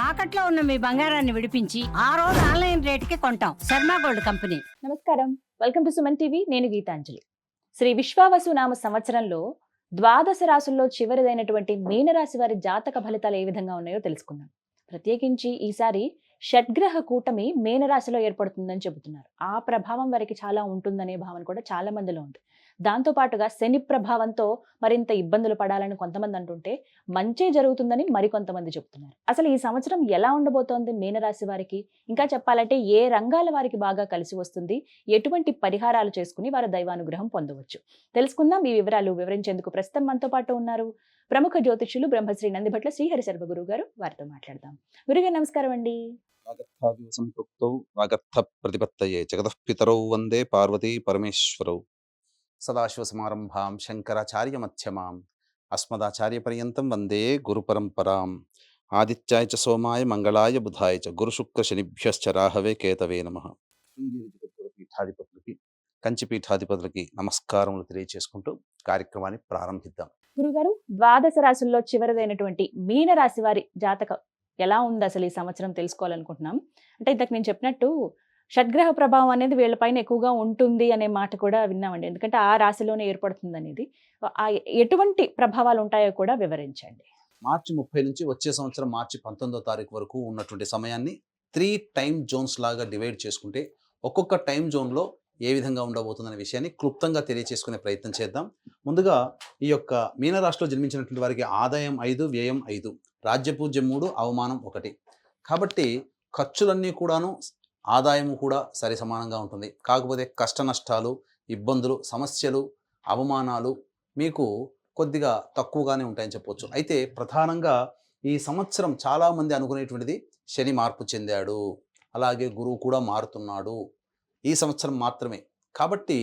తాకట్లో ఉన్న మీ బంగారాన్ని విడిపించి ఆ రోజు ఆన్లైన్ రేటుకి కొంటాం. Sharma gold company. నమస్కారం. Welcome to Suman TV. నేను గీతాంజలి. శ్రీ విశ్వావసు నామ సంవత్సరంలో ద్వాదశ రాసుల్లో చివరిదైనటువంటి మీనరాశి వారి జాతక ఫలితాలు ఏ విధంగా ఉన్నాయో తెలుసుకుందాం. ప్రత్యేకించి ఈసారి షడ్గ్రహ కూటమి మీనరాశిలో ఏర్పడుతుందని చెబుతున్నారు. ఆ ప్రభావం వారికి చాలా ఉంటుందనే భావన కూడా చాలా మందిలో ఉంది. దాంతో పాటుగా శని ప్రభావంతో మరింత ఇబ్బందులు పడాలని కొంతమంది అంటుంటే మంచే జరుగుతుందని మరికొంతమంది చెబుతున్నారు. అసలు ఈ సంవత్సరం ఎలా ఉండబోతోంది మీనరాశి వారికి? ఇంకా చెప్పాలంటే ఏ రంగాల వారికి బాగా కలిసి వస్తుంది? ఎటువంటి పరిహారాలు చేసుకుని వారు దైవానుగ్రహం పొందవచ్చు? తెలుసుకుందాం ఈ వివరాలు వివరించేందుకు ప్రస్తుతం మనతో పాటు ఉన్నారు ప్రముఖ జ్యోతిష్యులు బ్రహ్మశ్రీ నందిభట్ల శ్రీహరి శర్మ గురువు గారు. వారితో మాట్లాడదాం. గురుగారు నమస్కారం అండి. వాగర్థావివ వాగర్థ ప్రతిపత్తయే జగతః పితరౌ వందే పార్వతీ పరమేశ్వరౌ. సదాశివసమారంభాం శంకరాచార్య మధ్యమాం అస్మదాచార్యపర్యంతం వందే గురుపరంపరాం ఆదిత్యాయ చ సోమాయ మంగళాయ బుధాయ చ గురుశుక్ర శనిభ్యశ్చ రాహవే కేతవే నమ పీఠాధిపతులకి కంచి పీఠాధిపతులకి నమస్కారములు తెలియచేసుకుంటూ కార్యక్రమాన్ని ప్రారంభిద్దాం. గురుగారు ద్వాదశ రాశుల్లో చివరిదైనటువంటి మీన రాశి వారి జాతకం ఎలా ఉంది అసలు ఈ సంవత్సరం తెలుసుకోవాలనుకుంటున్నాం? అంటే ఇంతకు నేను చెప్పినట్టు షడ్గ్రహ ప్రభావం అనేది వీళ్ళపైన ఎక్కువగా ఉంటుంది అనే మాట కూడా విన్నామండి. ఎందుకంటే ఆ రాశిలోనే ఏర్పడుతుంది అనేది. ఆ ఎటువంటి ప్రభావాలు ఉంటాయో కూడా వివరించండి. మార్చి ముప్పై నుంచి వచ్చే సంవత్సరం మార్చి పంతొమ్మిదో తారీఖు వరకు ఉన్నటువంటి సమయాన్ని త్రీ టైం జోన్స్ లాగా డివైడ్ చేసుకుంటే ఒక్కొక్క టైం జోన్లో ఏ విధంగా ఉండబోతుందనే విషయాన్ని క్లుప్తంగా తెలియచేసుకునే ప్రయత్నం చేద్దాం. ముందుగా ఈ యొక్క మీనరాశిలో జన్మించినటువంటి వారికి ఆదాయం ఐదు వ్యయం ఐదు రాజ్యపూజ్యం మూడు అవమానం ఒకటి. కాబట్టి ఖర్చులన్నీ కూడాను ఆదాయము కూడా సరి సమానంగా ఉంటుంది. కాకపోతే కష్ట నష్టాలు ఇబ్బందులు సమస్యలు అవమానాలు మీకు కొద్దిగా తక్కువగానే ఉంటాయని చెప్పొచ్చు. అయితే ప్రధానంగా ఈ సంవత్సరం చాలామంది అనుకునేటువంటిది శని మార్పు చెందాడు. అలాగే గురువు కూడా మారుతున్నాడు. ఈ సంవత్సరం మాత్రమే. కాబట్టి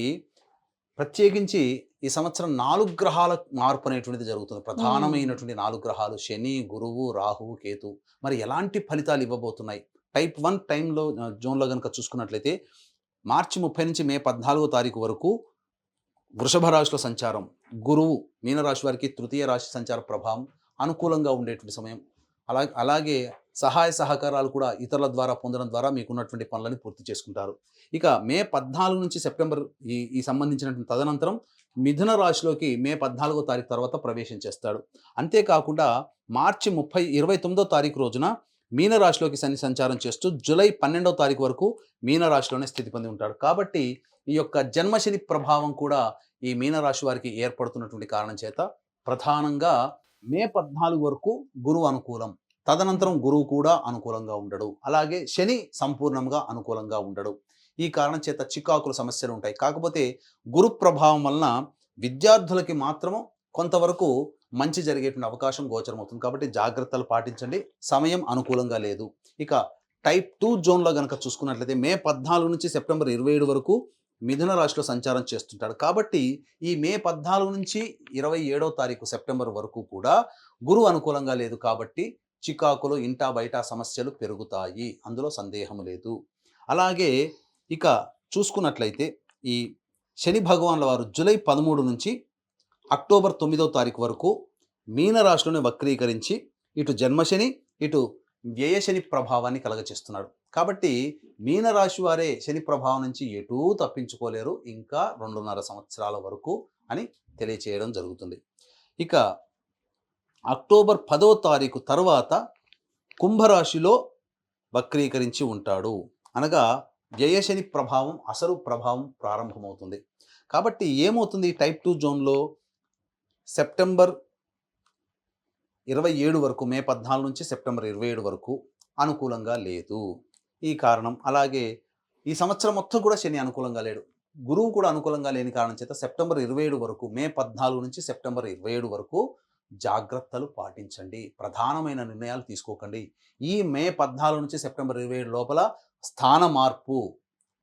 ప్రత్యేకించి ఈ సంవత్సరం నాలుగు గ్రహాల మార్పు అనేటువంటిది జరుగుతుంది. ప్రధానమైనటువంటి నాలుగు గ్రహాలు శని గురువు రాహువు కేతు మరి ఎలాంటి ఫలితాలు ఇవ్వబోతున్నాయి? టైప్ వన్ టైంలో జోన్లో కనుక చూసుకున్నట్లయితే మార్చి ముప్పై నుంచి మే పద్నాలుగో తారీఖు వరకు వృషభ రాశిలో సంచారం గురువు మీనరాశి వారికి తృతీయ రాశి సంచార ప్రభావం అనుకూలంగా ఉండేటువంటి సమయం. అలా అలాగే సహాయ సహకారాలు కూడా ఇతరుల ద్వారా పొందడం ద్వారా మీకు ఉన్నటువంటి పనులను పూర్తి చేసుకుంటారు. ఇక మే పద్నాలుగు నుంచి సెప్టెంబర్ ఈ ఈ సంబంధించినటువంటి తదనంతరం మిథున రాశిలోకి మే పద్నాలుగో తారీఖు తర్వాత ప్రవేశం చేస్తాడు. అంతేకాకుండా మార్చి ముప్పై ఇరవై తొమ్మిదో తారీఖు రోజున మీనరాశిలోకి శని సంచారం చేస్తూ జూలై పన్నెండవ తారీఖు వరకు మీనరాశిలోనే స్థితి పొంది ఉంటాడు. కాబట్టి ఈ యొక్క జన్మశని ప్రభావం కూడా ఈ మీనరాశి వారికి ఏర్పడుతున్నటువంటి కారణం చేత ప్రధానంగా మే పద్నాలుగు వరకు గురువు అనుకూలం. తదనంతరం గురువు కూడా అనుకూలంగా ఉండడు. అలాగే శని సంపూర్ణంగా అనుకూలంగా ఉండడు. ఈ కారణం చేత చికాకుల సమస్యలు ఉంటాయి. కాకపోతే గురు ప్రభావం వలన విద్యార్థులకి మాత్రము కొంతవరకు మంచి జరిగేటువంటి అవకాశం గోచరమవుతుంది కాబట్టి జాగ్రత్తలు పాటించండి. సమయం అనుకూలంగా లేదు. ఇక టైప్ టూ జోన్లో కనుక చూసుకున్నట్లయితే మే పద్నాలుగు నుంచి సెప్టెంబర్ ఇరవై ఏడు వరకు మిథున రాశిలో సంచారం చేస్తుంటాడు. కాబట్టి ఈ మే పద్నాలుగు నుంచి ఇరవై ఏడో తారీఖు సెప్టెంబర్ వరకు కూడా గురువు అనుకూలంగా లేదు కాబట్టి చికాకులు ఇంటా బయట సమస్యలు పెరుగుతాయి. అందులో సందేహం లేదు. అలాగే ఇక చూసుకున్నట్లయితే ఈ శని భగవాన్ల వారు జూలై పదమూడు నుంచి అక్టోబర్ తొమ్మిదవ తారీఖు వరకు మీనరాశిలోనే వక్రీకరించి ఇటు జన్మశని ఇటు వ్యయశని ప్రభావాన్ని కలగచేస్తున్నాడు. కాబట్టి మీనరాశి వారే శని ప్రభావం నుంచి ఎటూ తప్పించుకోలేరు. ఇంకా రెండున్నర సంవత్సరాల వరకు అని తెలియచేయడం జరుగుతుంది. ఇక అక్టోబర్ పదో తారీఖు తర్వాత కుంభరాశిలో వక్రీకరించి ఉంటాడు. అనగా వ్యయశని ప్రభావం అసలు ప్రభావం ప్రారంభమవుతుంది. కాబట్టి ఏమవుతుంది? టైప్ టూ జోన్లో సెప్టెంబర్ ఇరవై ఏడు వరకు మే పద్నాలుగు నుంచి సెప్టెంబర్ ఇరవై ఏడు వరకు అనుకూలంగా లేదు. ఈ కారణం అలాగే ఈ సంవత్సరం మొత్తం కూడా శని అనుకూలంగా లేడు. గురువు కూడా అనుకూలంగా లేని కారణం చేత సెప్టెంబర్ ఇరవై ఏడు వరకు మే పద్నాలుగు నుంచి సెప్టెంబర్ ఇరవై ఏడు వరకు జాగ్రత్తలు పాటించండి. ప్రధానమైన నిర్ణయాలు తీసుకోకండి. ఈ మే పద్నాలుగు నుంచి సెప్టెంబర్ ఇరవై ఏడు లోపల స్థాన మార్పు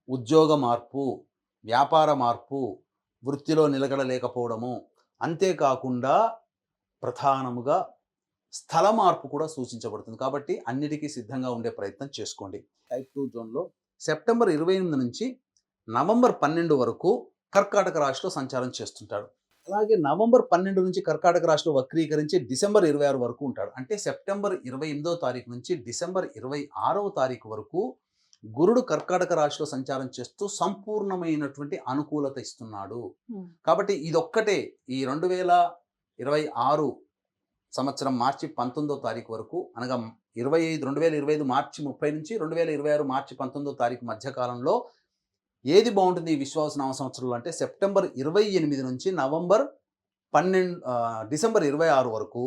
ఉద్యోగ మార్పు వ్యాపార మార్పు వృత్తిలో నిలకడలేకపోవడము అంతేకాకుండా ప్రధానముగా స్థల మార్పు కూడా సూచించబడుతుంది. కాబట్టి అన్నిటికీ సిద్ధంగా ఉండే ప్రయత్నం చేసుకోండి. టైప్ టూ జోన్లో సెప్టెంబర్ ఇరవై ఎనిమిది నుంచి నవంబర్ పన్నెండు వరకు కర్కాటక రాశిలో సంచారం చేస్తుంటాడు. అలాగే నవంబర్ పన్నెండు నుంచి కర్కాటక రాశిలో వక్రీకరించి డిసెంబర్ ఇరవై ఆరు వరకు ఉంటాడు. అంటే సెప్టెంబర్ ఇరవై ఎనిమిదో తారీఖు నుంచి డిసెంబర్ ఇరవై ఆరవ తారీఖు వరకు గురుడు కర్కాటక రాశిలో సంచారం చేస్తూ సంపూర్ణమైనటువంటి అనుకూలత ఇస్తున్నాడు. కాబట్టి ఇదొక్కటే ఈ రెండు వేల ఇరవై ఆరు సంవత్సరం మార్చి పంతొమ్మిదో తారీఖు వరకు అనగా ఇరవై ఐదు రెండు వేల ఇరవై ఐదు మార్చి ముప్పై నుంచి రెండు వేల ఇరవై ఆరు మార్చి పంతొమ్మిదో తారీఖు మధ్యకాలంలో ఏది బాగుంటుంది ఈ విశ్వాస నామ సంవత్సరంలో అంటే సెప్టెంబర్ ఇరవై ఎనిమిది నుంచి నవంబర్ పన్నెండు డిసెంబర్ ఇరవై ఆరు వరకు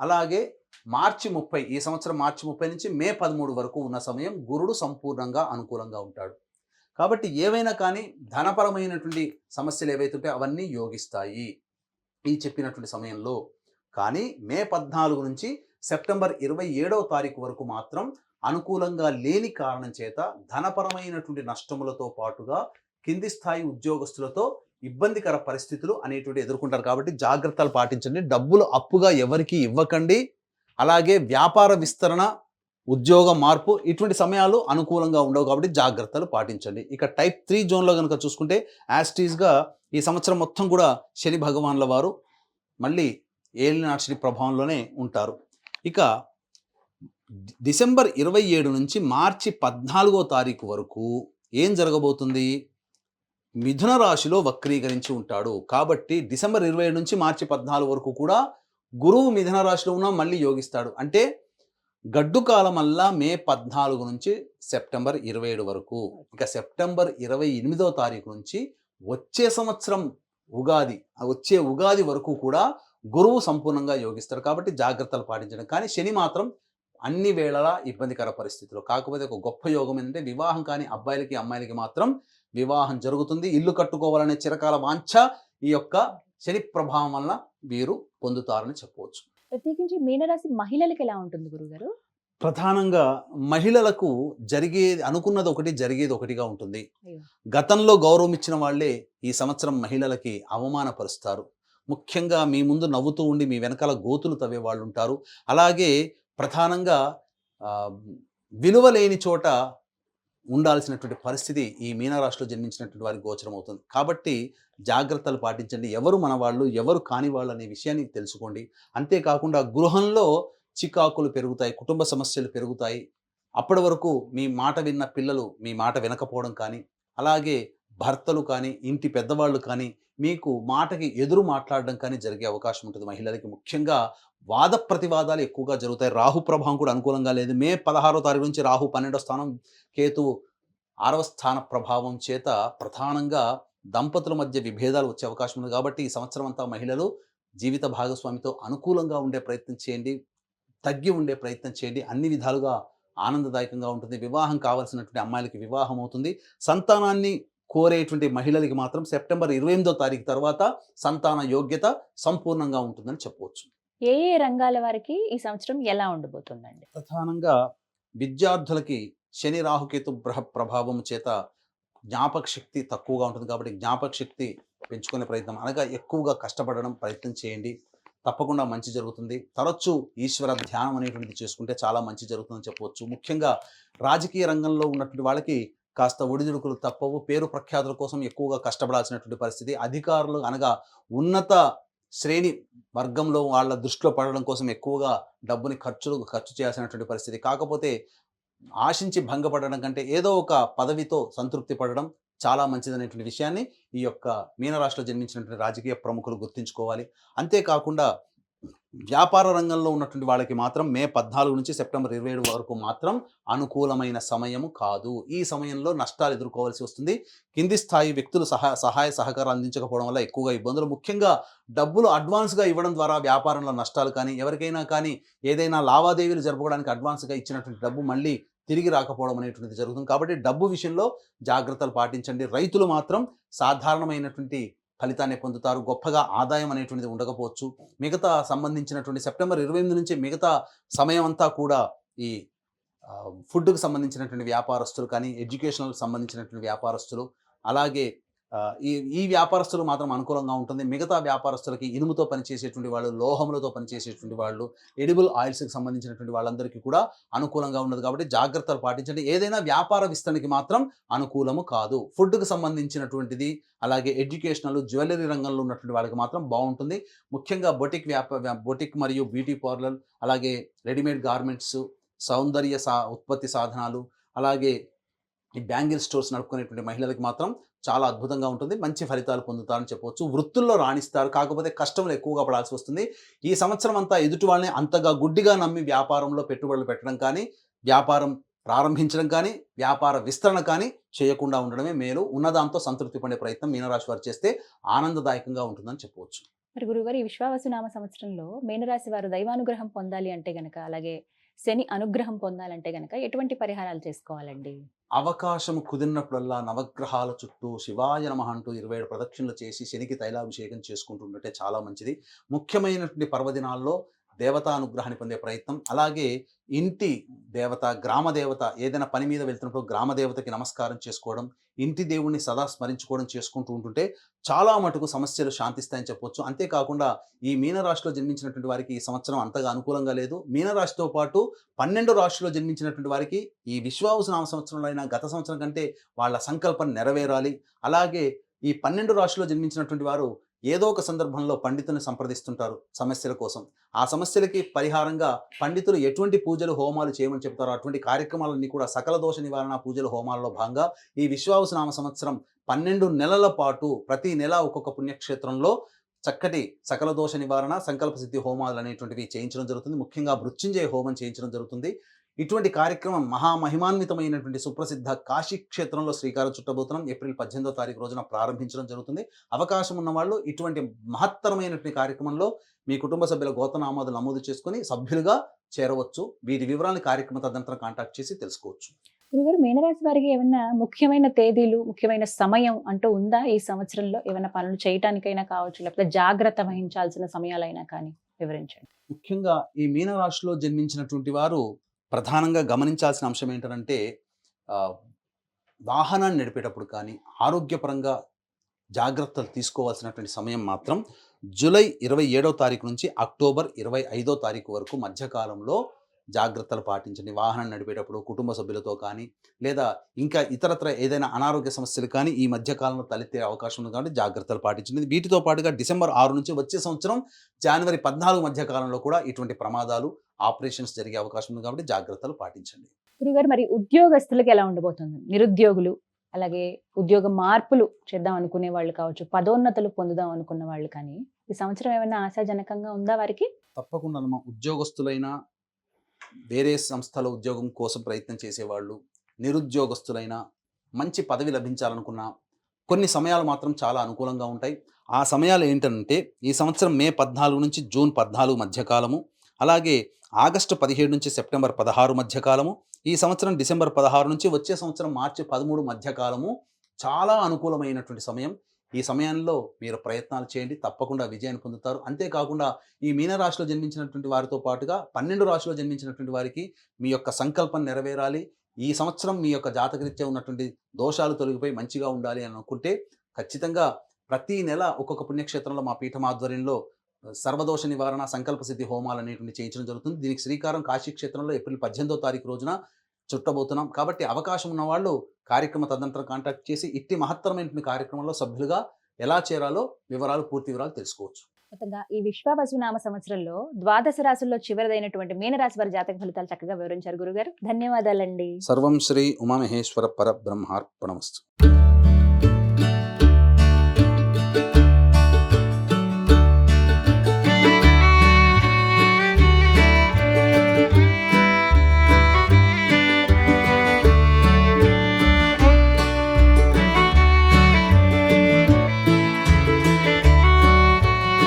అలాగే మార్చి ముప్పై ఈ సంవత్సరం మార్చి ముప్పై నుంచి మే పదమూడు వరకు ఉన్న సమయం గురుడు సంపూర్ణంగా అనుకూలంగా ఉంటాడు. కాబట్టి ఏవైనా కానీ ధనపరమైనటువంటి సమస్యలు ఏవైతే ఉంటాయో అవన్నీ యోగిస్తాయి. ఈ చెప్పినటువంటి సమయంలో. కానీ మే పద్నాలుగు నుంచి సెప్టెంబర్ ఇరవై ఏడవ తారీఖు వరకు మాత్రం అనుకూలంగా లేని కారణం చేత ధనపరమైనటువంటి నష్టములతో పాటుగా కింది స్థాయి ఉద్యోగస్తులతో ఇబ్బందికర పరిస్థితులు అనేటువంటి ఎదుర్కొంటారు. కాబట్టి జాగ్రత్తలు పాటించండి. డబ్బులు అప్పుగా ఎవరికి ఇవ్వకండి. అలాగే వ్యాపార విస్తరణ ఉద్యోగ మార్పు ఇటువంటి సమయాలు అనుకూలంగా ఉండవు కాబట్టి జాగ్రత్తలు పాటించండి. ఇక టైప్ త్రీ జోన్లో కనుక చూసుకుంటే యాస్టీస్గా ఈ సంవత్సరం మొత్తం కూడా శని భగవాన్ల వారు మళ్ళీ ఏలినాటి శని ప్రభావంలోనే ఉంటారు. ఇక డిసెంబర్ ఇరవై ఏడు నుంచి మార్చి పద్నాలుగో తారీఖు వరకు ఏం జరగబోతుంది? మిథున రాశిలో వక్రీకరించి ఉంటాడు. కాబట్టి డిసెంబర్ ఇరవై ఏడు నుంచి మార్చి పద్నాలుగు వరకు కూడా గురువు మిథున రాశిలో ఉన్న మళ్ళీ యోగిస్తాడు. అంటే గడ్డు కాలమల్లా మే పద్నాలుగు నుంచి సెప్టెంబర్ ఇరవై ఏడు వరకు. ఇక సెప్టెంబర్ ఇరవై ఎనిమిదో తారీఖు నుంచి వచ్చే సంవత్సరం ఉగాది వచ్చే ఉగాది వరకు కూడా గురువు సంపూర్ణంగా యోగిస్తాడు కాబట్టి జాగ్రత్తలు పాటించడం. కానీ శని మాత్రం అన్ని వేళలా ఇబ్బందికర పరిస్థితులు. కాకపోతే ఒక గొప్ప యోగం ఏంటంటే వివాహం కాని అబ్బాయిలకి అమ్మాయిలకి మాత్రం వివాహం జరుగుతుంది. ఇల్లు కట్టుకోవాలనే చిరకాల వాంఛ ఈ యొక్క శని ప్రభావం వలన వీరు పొందుతారని చెప్పవచ్చు. ప్రత్యేకించి మీనరాశి మహిళలకు ఎలా ఉంటుంది గురుగారు? ప్రధానంగా మహిళలకు జరిగేది అనుకున్నది ఒకటి జరిగేది ఒకటిగా ఉంటుంది. గతంలో గౌరవం ఇచ్చిన వాళ్ళే ఈ సంవత్సరం మహిళలకి అవమానపరుస్తారు. ముఖ్యంగా మీ ముందు నవ్వుతూ ఉండి మీ వెనకాల గోతులు తవ్వే వాళ్ళు ఉంటారు అలాగే ప్రధానంగా విలువ లేని చోట ఉండాల్సినటువంటి పరిస్థితి ఈ మీనరాశిలో జన్మించినటువంటి వారికి గోచరం అవుతుంది. కాబట్టి జాగ్రత్తలు పాటించండి. ఎవరు మన వాళ్ళు ఎవరు కాని వాళ్ళు అనే విషయాన్ని తెలుసుకోండి. అంతేకాకుండా గృహంలో చికాకులు పెరుగుతాయి కుటుంబ సమస్యలు పెరుగుతాయి. అప్పటి వరకు మీ మాట విన్న పిల్లలు మీ మాట వినకపోవడం కానీ అలాగే భర్తలు కానీ ఇంటి పెద్దవాళ్ళు కానీ మీకు మాటకి ఎదురు మాట్లాడడం కానీ జరిగే అవకాశం ఉంటుంది. మహిళలకి ముఖ్యంగా వాద ప్రతివాదాలు ఎక్కువగా జరుగుతాయి. రాహు ప్రభావం కూడా అనుకూలంగా లేదు. మే పదహారో తారీఖు నుంచి రాహు పన్నెండో స్థానం కేతు ఆరవ స్థాన ప్రభావం చేత ప్రధానంగా దంపతుల మధ్య విభేదాలు వచ్చే అవకాశం ఉంది. కాబట్టి ఈ సంవత్సరం అంతా మహిళలు జీవిత భాగస్వామితో అనుకూలంగా ఉండే ప్రయత్నం చేయండి. తగ్గి ఉండే ప్రయత్నం చేయండి. అన్ని విధాలుగా ఆనందదాయకంగా ఉంటుంది. వివాహం కావాల్సినటువంటి అమ్మాయిలకి వివాహం అవుతుంది. సంతానాన్ని కోరేటువంటి మహిళలకి మాత్రం సెప్టెంబర్ ఇరవై ఎనిమిదో తారీఖు తర్వాత సంతాన యోగ్యత సంపూర్ణంగా ఉంటుందని చెప్పవచ్చు. ఏ ఏ రంగాల వారికి ఈ సంవత్సరం ఎలా ఉండబోతుందండి? ప్రధానంగా విద్యార్థులకి శని రాహుకేతు గ్రహ ప్రభావం చేత జ్ఞాపక శక్తి తక్కువగా ఉంటుంది కాబట్టి జ్ఞాపక శక్తి పెంచుకునే ప్రయత్నం అనగా ఎక్కువగా కష్టపడడం ప్రయత్నం చేయండి. తప్పకుండా మంచి జరుగుతుంది. తరచూ ఈశ్వర ధ్యానం అనేటువంటిది చేసుకుంటే చాలా మంచి జరుగుతుందని చెప్పవచ్చు. ముఖ్యంగా రాజకీయ రంగంలో ఉన్నటువంటి వాళ్ళకి కాస్త ఒడిదుడుకులు తప్పవు. పేరు ప్రఖ్యాతుల కోసం ఎక్కువగా కష్టపడాల్సినటువంటి పరిస్థితి. అధికారులు అనగా ఉన్నత శ్రేణి వర్గంలో వాళ్ళ దృష్టిలో పడడం కోసం ఎక్కువగా డబ్బుని ఖర్చులు ఖర్చు చేయాల్సినటువంటి పరిస్థితి. కాకపోతే ఆశించి భంగపడడం కంటే ఏదో ఒక పదవితో సంతృప్తి పడడం చాలా మంచిదనేటువంటి విషయాన్ని ఈ యొక్క మీనరాశిలో జన్మించినటువంటి రాజకీయ ప్రముఖులు గుర్తుంచుకోవాలి. అంతేకాకుండా వ్యాపార రంగంలో ఉన్నటువంటి వాళ్ళకి మాత్రం మే పద్నాలుగు నుంచి సెప్టెంబర్ ఇరవై ఏడు వరకు మాత్రం అనుకూలమైన సమయము కాదు. ఈ సమయంలో నష్టాలు ఎదుర్కోవాల్సి వస్తుంది. కింది స్థాయి వ్యక్తులు సహాయ సహాయ సహకారం అందించకపోవడం వల్ల ఎక్కువగా ఇబ్బందులు. ముఖ్యంగా డబ్బులు అడ్వాన్స్గా ఇవ్వడం ద్వారా వ్యాపారంలో నష్టాలు కానీ ఎవరికైనా కానీ ఏదైనా లావాదేవీలు జరపడానికి అడ్వాన్స్గా ఇచ్చినటువంటి డబ్బు మళ్ళీ తిరిగి రాకపోవడం అనేటువంటిది జరుగుతుంది. కాబట్టి డబ్బు విషయంలో జాగ్రత్తలు పాటించండి. రైతులు మాత్రం సాధారణమైనటువంటి ఫలితాన్ని పొందుతారు. గొప్పగా ఆదాయం అనేటువంటిది ఉండకపోవచ్చు. మిగతా సంబంధించినటువంటి సెప్టెంబర్ ఇరవై ఎనిమిది నుంచి మిగతా సమయం అంతా కూడా ఈ ఫుడ్కు సంబంధించినటువంటి వ్యాపారస్తులు కానీ ఎడ్యుకేషనల్ సంబంధించినటువంటి వ్యాపారస్తులు అలాగే ఈ ఈ వ్యాపారస్తులు మాత్రం అనుకూలంగా ఉంటుంది. మిగతా వ్యాపారస్తులకి ఇనుముతో పనిచేసేటువంటి వాళ్ళు లోహములతో పనిచేసేటువంటి వాళ్ళు ఎడిబుల్ ఆయిల్స్కి సంబంధించినటువంటి వాళ్ళందరికీ కూడా అనుకూలంగా ఉన్నది కాబట్టి జాగ్రత్తలు పాటించండి. ఏదైనా వ్యాపార విస్తరణకి మాత్రం అనుకూలము కాదు. ఫుడ్కి సంబంధించినటువంటిది అలాగే ఎడ్యుకేషనల్ జ్యువెలరీ రంగంలో ఉన్నటువంటి వాళ్ళకి మాత్రం బాగుంటుంది. ముఖ్యంగా బొటిక్ వ్యాప బొటిక్ మరియు బ్యూటీ పార్లర్ అలాగే రెడీమేడ్ గార్మెంట్స్ సౌందర్య సా ఉత్పత్తి సాధనాలు అలాగే ఈ బ్యాంగిల్ స్టోర్స్ నడుపుకునేటువంటి మహిళలకు మాత్రం చాలా అద్భుతంగా ఉంటుంది. మంచి ఫలితాలు పొందుతారని చెప్పవచ్చు. వృత్తుల్లో రాణిస్తారు. కాకపోతే కష్టంలో ఎక్కువగా పడాల్సి వస్తుంది. ఈ సంవత్సరం అంతా ఎదుటి వాళ్ళని అంతగా గుడ్డిగా నమ్మి వ్యాపారంలో పెట్టుబడులు పెట్టడం కానీ వ్యాపారం ప్రారంభించడం కానీ వ్యాపార విస్తరణ కానీ చేయకుండా ఉండడమే మేలు. ఉన్నదాంతో సంతృప్తి పడే ప్రయత్నం మీనరాశి వారు చేస్తే ఆనందదాయకంగా ఉంటుందని చెప్పవచ్చు. మరి గురుగారు ఈ విశ్వావసునామ సంవత్సరంలో మీనరాశి వారు దైవానుగ్రహం పొందాలి అంటే గనక అలాగే శని అనుగ్రహం పొందాలంటే గనక ఎటువంటి పరిహారాలు చేసుకోవాలండి? అవకాశం కుదిరినప్పుడల్లా నవగ్రహాల చుట్టూ శివాయ నమ అంటూ ఇరవై ఏడు ప్రదక్షిణలు చేసి శనికి తైలాభిషేకం చేసుకుంటుంటే చాలా మంచిది. ముఖ్యమైనటువంటి పర్వదినాల్లో దేవతా అనుగ్రహాన్ని పొందే ప్రయత్నం. అలాగే ఇంటి దేవత గ్రామ దేవత ఏదైనా పని మీద వెళ్తున్నప్పుడు గ్రామ దేవతకి నమస్కారం చేసుకోవడం ఇంటి దేవుణ్ణి సదా స్మరించుకోవడం చేసుకుంటూ ఉంటుంటే చాలా మటుకు సమస్యలు శాంతిస్తాయని చెప్పొచ్చు. అంతేకాకుండా ఈ మీనరాశిలో జన్మించినటువంటి వారికి ఈ సంవత్సరం అంతగా అనుకూలంగా లేదు. మీనరాశితో పాటు పన్నెండు రాశిలో జన్మించినటువంటి వారికి ఈ విశ్వావసు నామ సంవత్సరంలో అయినా గత సంవత్సరం కంటే వాళ్ళ సంకల్పం నెరవేరాలి. అలాగే ఈ పన్నెండు రాశిలో జన్మించినటువంటి వారు ఏదో ఒక సందర్భంలో పండితుని సంప్రదిస్తుంటారు సమస్యల కోసం. ఆ సమస్యలకి పరిహారంగా పండితులు ఎటువంటి పూజలు హోమాలు చేయమని చెప్తారో అటువంటి కార్యక్రమాలన్నీ కూడా సకల దోష నివారణ పూజలు హోమాలలో భాగంగా ఈ విశ్వావసనామ సంవత్సరం పన్నెండు నెలల పాటు ప్రతి నెల ఒక్కొక్క పుణ్యక్షేత్రంలో చక్కటి సకల దోష నివారణ సంకల్ప సిద్ధి హోమాలు అనేటువంటివి చేయించడం జరుగుతుంది. ముఖ్యంగా మృత్యుంజయ హోమం చేయించడం జరుగుతుంది. ఇటువంటి కార్యక్రమం మహామహిమాన్వితమైనటువంటి సుప్రసిద్ధ కాశీ క్షేత్రంలో శ్రీకారం చుట్టబోతున్నాం. ఏప్రిల్ పద్దెనిమిదో తారీఖు రోజున ప్రారంభించడం జరుగుతుంది. అవకాశం ఉన్న వాళ్ళు ఇటువంటి మహత్తరమైనటువంటి కార్యక్రమంలో మీ కుటుంబ సభ్యుల గోతనామాదులు నమోదు చేసుకొని సభ్యులుగా చేరవచ్చు. వీటి వివరాలను కార్యక్రమ తదనంతరం కాంటాక్ట్ చేసి తెలుసుకోవచ్చు. గురుగారు మీనరాశి వారికి ఏమైనా ముఖ్యమైన తేదీలు ముఖ్యమైన సమయం అంటూ ఉందా ఈ సంవత్సరంలో? ఏమైనా పనులు చేయటానికైనా కావచ్చు లేకపోతే జాగ్రత్త వహించాల్సిన సమయాలైనా కానీ వివరించండి. ముఖ్యంగా ఈ మీనరాశిలో జన్మించినటువంటి వారు ప్రధానంగా గమనించాల్సిన అంశం ఏంటంటే వాహనాన్ని నడిపేటప్పుడు కానీ ఆరోగ్యపరంగా జాగ్రత్తలు తీసుకోవాల్సినటువంటి సమయం మాత్రం జూలై ఇరవై ఏడో తారీఖు నుంచి అక్టోబర్ ఇరవై ఐదో తారీఖు వరకు మధ్యకాలంలో జాగ్రత్తలు పాటించండి. వాహనం నడిపేటప్పుడు కుటుంబ సభ్యులతో కానీ లేదా ఇంకా ఇతరత్ర ఏదైనా అనారోగ్య సమస్యలు కానీ ఈ మధ్యకాలంలో తలెత్తే అవకాశం ఉంది కాబట్టి జాగ్రత్తలు పాటించండి. వీటితో పాటుగా డిసెంబర్ ఆరు నుంచి వచ్చే సంవత్సరం జనవరి పద్నాలుగు మధ్యకాలంలో కూడా ఇటువంటి ప్రమాదాలు ఆపరేషన్స్ జరిగే అవకాశం ఉంది కాబట్టి జాగ్రత్తలు పాటించండి. గురుగారు మరి ఉద్యోగస్తులకి ఎలా ఉండబోతుంది? నిరుద్యోగులు అలాగే ఉద్యోగ మార్పులు చేద్దాం అనుకునే వాళ్ళు కావచ్చు పదోన్నతులు పొందుదాం అనుకున్న వాళ్ళు కానీ ఈ సంవత్సరం ఏమైనా ఆశాజనకంగా ఉందా వారికి? తప్పకుండా అమ్మా ఉద్యోగస్తులైనా వేరే సంస్థలో ఉద్యోగం కోసం ప్రయత్నం చేసేవాళ్ళు నిరుద్యోగస్తులైనా మంచి పదవి లభించాలనుకున్న కొన్ని సమయాలు మాత్రం చాలా అనుకూలంగా ఉంటాయి. ఆ సమయాలు ఏంటంటే ఈ సంవత్సరం మే పద్నాలుగు నుంచి జూన్ పద్నాలుగు మధ్యకాలము అలాగే ఆగస్టు పదిహేడు నుంచి సెప్టెంబర్ పదహారు మధ్యకాలము ఈ సంవత్సరం డిసెంబర్ పదహారు నుంచి వచ్చే సంవత్సరం మార్చి పదమూడు మధ్యకాలము చాలా అనుకూలమైనటువంటి సమయం. ఈ సమయంలో మీరు ప్రయత్నాలు చేయండి తప్పకుండా విజయాన్ని పొందుతారు. అంతేకాకుండా ఈ మీనరాశిలో జన్మించినటువంటి వారితో పాటుగా పన్నెండు రాశిలో జన్మించినటువంటి వారికి మీ యొక్క సంకల్పం నెరవేరాలి. ఈ సంవత్సరం మీ యొక్క జాతకరీత్యా ఉన్నటువంటి దోషాలు తొలగిపోయి మంచిగా ఉండాలి అని అనుకుంటే ఖచ్చితంగా ప్రతి నెల ఒక్కొక్క పుణ్యక్షేత్రంలో మా పీఠం ఆధ్వర్యంలో సర్వదోష నివారణ సంకల్ప సిద్ధి హోమాలు అనేటువంటి చేయించడం జరుగుతుంది. దీనికి శ్రీకారం కాశీ క్షేత్రంలో ఏప్రిల్ పద్దెనిమిదో తారీఖు రోజున చుట్టబోతున్నాం. కాబట్టి అవకాశం ఉన్న వాళ్ళు కార్యక్రమ తదనంతరం కాంటాక్ట్ చేసి ఇట్టి మహత్తరమైనటువంటి కార్యక్రమంలో సభ్యులుగా ఎలా చేరాలో వివరాలు పూర్తి వివరాలు తెలుసుకోవచ్చు. మొత్తంగా ఈ విశ్వావసు నామ సంవత్సరంలో ద్వాదశ రాశుల్లో చివరిదైనటువంటి మీనరాశి వారి జాతక ఫలితాలు చక్కగా వివరించారు గురుగారు. ధన్యవాదాలండి. సర్వం శ్రీ ఉమామహేశ్వర పరబ్రహ్మార్పణమస్తు